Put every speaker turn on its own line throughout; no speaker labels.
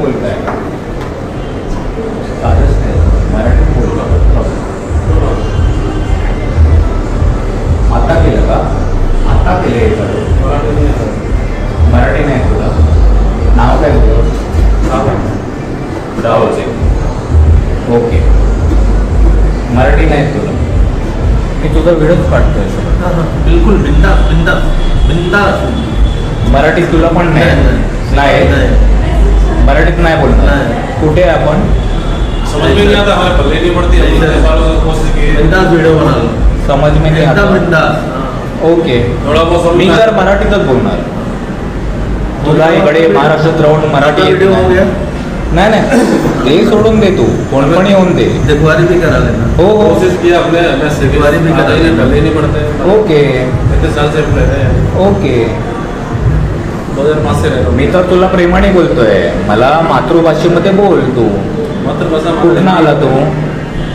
बोलताय? साधंच नाही. मराठीत बोलतो आता केलं का? आता केलं सगळं. मराठी नाही तुला नाव काय तुझं रावचे ओके. मराठी नाही तुला मी तुझा व्हिडिओच काढतोय.
बिल्कुल बिंदा बिंदा बिंदा
मराठी तुला पण नाही. नाही. मराठीत नाही बोलणार. कुठे आहे आपण?
समझ में नहीं आता हमारे पल्ले नहीं पड़ती
नहीं, नहीं।
सालों से कोशिश की है।
बिंदास वीडियो बना लो
समज में नाही
बिंदा
आता.
बिंदास.
ओके.
थोड़ा बहुत समझ
मी तर मराठीतच बोलणार. तुला इकडे महाराष्ट्रात राहून मराठी येत
हो
नाही.
गया
नाही नाही. ते सोडून दे तू. कोण पण येऊन दे.
देखवारी भी करा लेना
हो हो.
कोशिश किया हमने मैं से
बारी भी
आता नहीं
करा
पल्ले नहीं पड़ते
ओके.
इतने साल से रह रहे हैं
ओके.
दो हज़ार पाँच से रह रहे हो।
मी तर तुला प्रेमाने बोलतोय. मला मातृभाषेमध्ये बोल तू.
मातृभाषा
कुठून आला तू?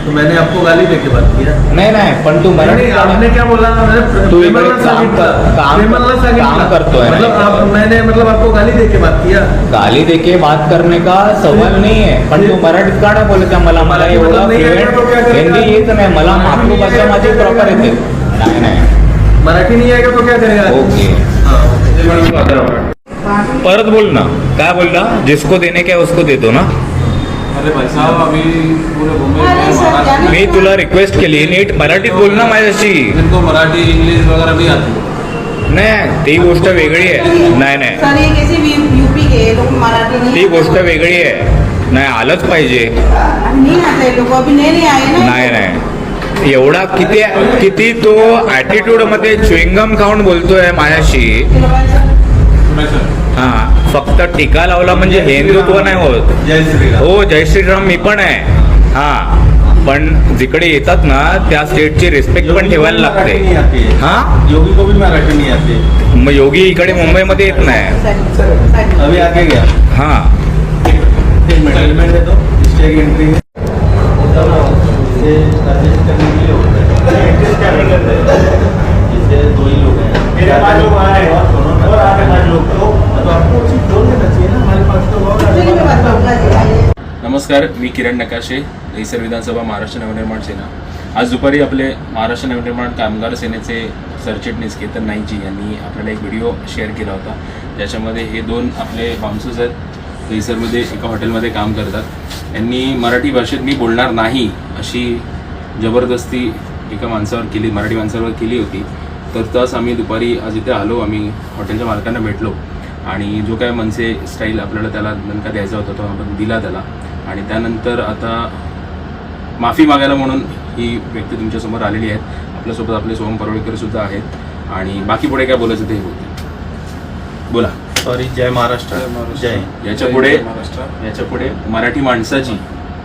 तो मैंने आपको गाली देके बात किया
नाही नाही पण तू मराठी
आपने क्या बोला? मैंने
तू काम कर- काम-
प्रेमाला सांगितलं.
काम करतोय.
मतलब आप मैंने मतलब आपको गाली देके बात किया
गाली देके बात करने का सवाल नहीं है पण तू मराठीत का नाही बोलत मला मला एवढं
येत तो?
हिंदी येत नाही. मला मातृभाषा माझी प्रॉपर येते. नाही नाही.
मराठी नहीं आएगा तो क्या करेगा?
ओके.
हाँ,
ये है।
परत बोल ना. काय बोलला? जिसको देने क्या उसको देतो ना.
अरे भाई साहब अभी पूरे मुंबई
अरे
में
तुला रिक्वेस्ट केली. नीट मराठीत बोल ना माझ्याशी.
मराठी इंग्लिश वगैरह नहीं आती
नाही ती गोष्ट वेगळी आहे. नाही नाही.
सर ये कैसे यूपी के लोग मराठी नहीं
ती गोष्ट वेगळी आहे. नाही आलंच पाहिजे.
नहीं आते लोग अभी नहीं
एवढा किती किती तो ऍटिट्यूडमध्ये च्युइंगम खाऊन बोलतोय माझ्याशी. हा फक्त टीका लावला म्हणजे हिंदुत्व नाही होत.
जय श्री राम
हो जय श्रीराम मी पण आहे. हा पण जिकडे येतात ना त्या स्टेटची रिस्पेक्ट पण ठेवायला लागते.
है? योगी को भी मराठी नहीं आती
मग योगी इकडे मुंबईमध्ये येत नाही.
अभी गया.
हा.
एंट्री
मेरे पास लोग आ रहे हैं
और
लोग
तो तो आपको देना चाहिए ना हमारे पास तो
नमस्कार मी किरण नकाशे दहिसर विधानसभा महाराष्ट्र नवनिर्माण सेना. आज दुपारी आपले महाराष्ट्र नवनिर्माण कामगार सेनेचे सरचिटणीस केतन नाईकजी यांनी आपल्याला एक व्हिडिओ शेअर केला होता. ज्याच्यामध्ये हे दोन आपले बाउन्सर्स आहेत दहिसरमध्ये एका हॉटेलमध्ये काम करतात. यांनी मराठी भाषेत मी बोलणार नाही अशी जबरदस्ती एका माणसावर केली मराठी माणसावर केली होती. तर तस आम्ही दुपारी आज इथे आलो आम्ही हॉटेलच्या मालकांना भेटलो. आणि जो काय मनसे स्टाईल आपल्याला त्याला दणका द्यायचा होता तो आपण दिला त्याला. आणि त्यानंतर आता माफी मागायला म्हणून ही व्यक्ती तुमच्यासमोर आलेली आहे आपल्यासोबत आपले सोहम परोळेकर सुद्धा आहेत. आणि बाकी पुढे काय बोलायचं ते बोलते. बोला.
सॉरी जय महाराष्ट्र. जय
याच्यापुढे
महाराष्ट्र.
याच्यापुढे मराठी माणसाची.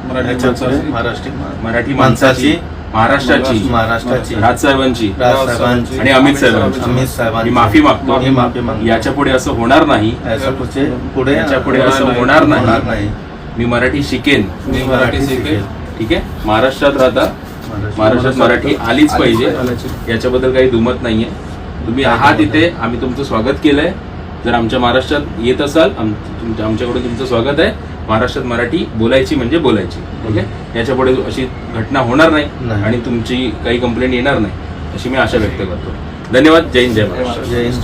मराठी माणसाची.
महाराष्ट्र
मराठी माणसाची महाराष्ट्राची.
महाराष्ट्राची.
राजसाहेबांची.
राजसाहेबांची.
आणि अमित साहेबांची.
अमित साहेबांची.
मी माफी मागतो.
मी माफी मागतो.
याच्यापुढे असं होणार नाही.
पुढे पुढे
याच्यापुढे
असं. होणार नाही. मी मराठी शिकेन.
मी मराठी शिकेल
ठीक आहे? महाराष्ट्रात राहता. महाराष्ट्रात मराठी आलीच पाहिजे. याच्याबद्दल काही दुमत नाहीये. तुम्ही आहात इथे. आम्ही तुमचं स्वागत केलंय. जर आमच्या महाराष्ट्रात येत असाल आमच्याकडून तुमचं स्वागत आहे. महाराष्ट्रात मराठी बोलायची म्हणजे बोलायची आहे याच्यापुढे अशी घटना होणार नाही
नाही.
आणि तुमची काही कंप्लेंट येणार नाही अशी मी आशा व्यक्त करतो. धन्यवाद जय हिंद जय महाराष्ट्र.
जय हिंद.